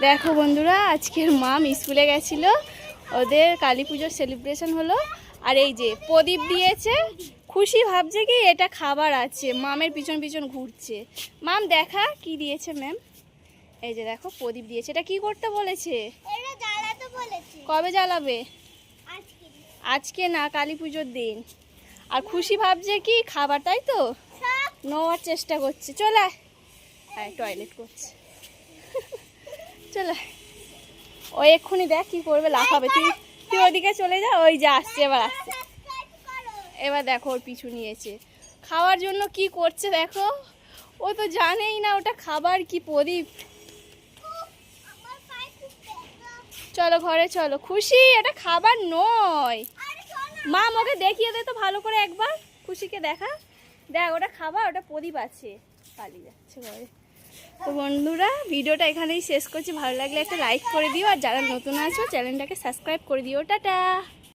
দেখো বন্ধুরা আজকের মাম স্কুলে গেছিল। ওদের কালী পুজোর সেলিব্রেশন হলো। আর এই যে প্রদীপ দিয়েছে খুশি ভাবছে কি এটা খাবার আছে। মামের পিছন পিছন ঘুরছে। মাম দেখা কি দিয়েছে ম্যাম এই যে দেখো প্রদীপ দিয়েছে। এটা কি করতে বলেছে? কবে জ্বালাবে? আজকে। না কালী পুজোর দিন। আর খুশি ভাবছে কি খাবার তাই তো? নেওয়ার চেষ্টা করছে। চলে আয়। হ্যাঁ টয়লেট করছে। চলে। ও এক্ষুনি দেখ কি করবে, লাফাবে। তুই তুই ওদিকে চলে যা, ওই যে আসছে, এবার আসছে। এবার দেখো, ওর পিছু নিয়েছে। খাওয়ার জন্য কি করছে দেখো? ও তো জানেই না ওটা খাবার কি প্রদীপ। চলো ঘরে চলো। খুশি, এটা খাবার নয়। মা ওকে দেখিয়ে দে তো ভালো করে একবার। খুশিকে দেখা। দেখ, ওটা খাবার, ওটা প্রদীপ আছে। পালিয়ে যাচ্ছে ঘরে। তো বন্ধুরা, ভিডিওটা এখানেই শেষ করছি। ভালো লাগলে একটা লাইক করে দিও, আর যারা নতুন আছো, চ্যানেলটাকে সাবস্ক্রাইব করে দিও। টাটা!